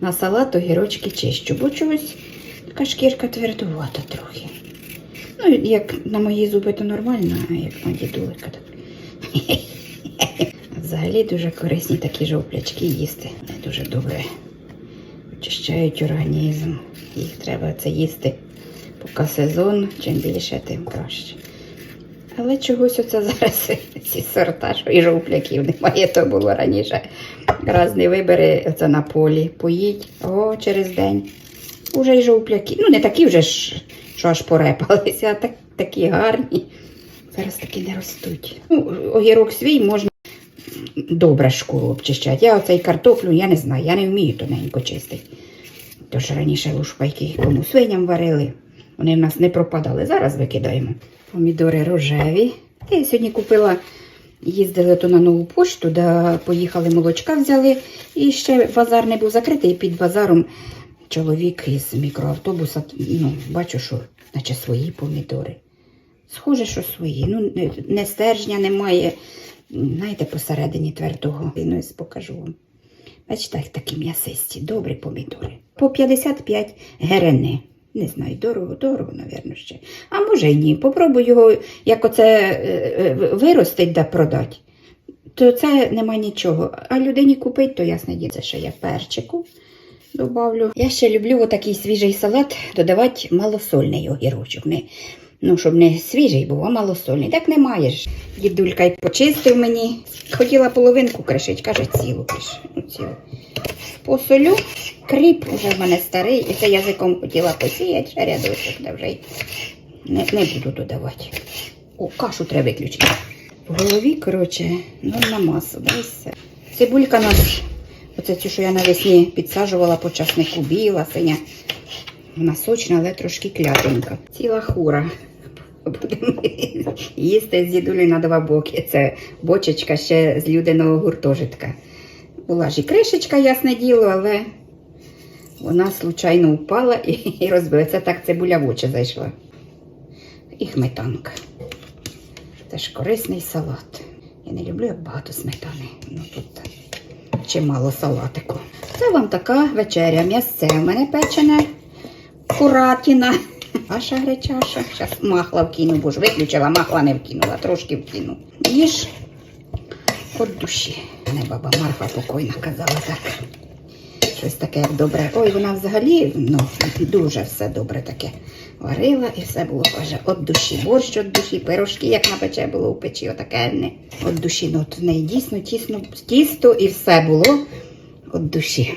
на салат огірочки чищу, бо чогось така шкірка твердувата трохи. Ну, як на мої зуби, то нормально, а як на дідулика, так. Взагалі дуже корисні такі жовплячки їсти. Вони дуже добре очищають організм. Їх треба це їсти поки сезон, чим більше, тим краще. Але чогось оце зараз ці сорта, що і жовпляків немає, то було раніше. Раз не вибери оце на полі, поїдь, о, через день. Уже й жовпляки. Ну, не такі вже що аж порепалися, а так, такі гарні. Зараз такі не ростуть. Ну, огірок свій можна добре шкуру обчищати. Я оцей картоплю, я не знаю, я не вмію тоненько чистити. Тож раніше лушпайки кому свиням варили, вони в нас не пропадали. Зараз викидаємо. Помідори рожеві. Я сьогодні купила, їздили то на нову пошту, де поїхали молочка взяли. І ще базар не був закритий. Під базаром чоловік із мікроавтобуса, ну, бачу, що наче свої помідори. Схоже, що свої. Ну, не, стержня немає. Знаєте, посередині твердого. Ну, покажу вам. Бачите, такі м'ясисті, добрі помідори. По 55 герени. Не знаю, дорого, дорого, напевно, ще. А може й ні. Попробуй його, як оце е, е, виростить да продати, то це нема нічого. А людині купить, то ясне діло, це ще я перчику добавлю. Я ще люблю отакий свіжий салат додавати малосольний огірочок. Не, ну, щоб не свіжий був, а малосольний. Так не маєш. Дідулька й почистив мені. Хотіла половинку кришить, каже, цілу криш. Ну, цілу. Посолю, кріп вже в мене старий, і це язиком хотіла посіяти, ще рядочок, вже не, не буду додавати. О, кашу треба виключити. В голові, коротше, норма маса, да, і все. Цибулька наш, оце цю, що я навесні підсаджувала по часнику, біла, синя. Вона сочна, але трошки клятенька. Ціла хура. Будемо їсти з дідулею на два боки. Це бочечка ще з людиного гуртожитка. Була ж і кришечка, ясне діло, але вона случайно упала і, і розбила. Це так цибуля в очі зайшла. І хметанка. Ж корисний салат. Я не люблю, як багато сметани. Ну тут чимало салатику. Це вам така вечеря. М'ясце в мене печене, куратіна. Ваша гречаша. Зараз махла вкину, бо ж виключила, махла не вкинула, трошки вкину. Їж от душі. Не баба Марфа покойна казала так. Щось таке як добре. Ой, вона взагалі ну, дуже все добре таке варила і все було каже, от душі. Борщ от душі, пирожки, як напече було у печі, отаке не. От душі. Ну, от в неї дійсно тісно, тісто і все було от душі.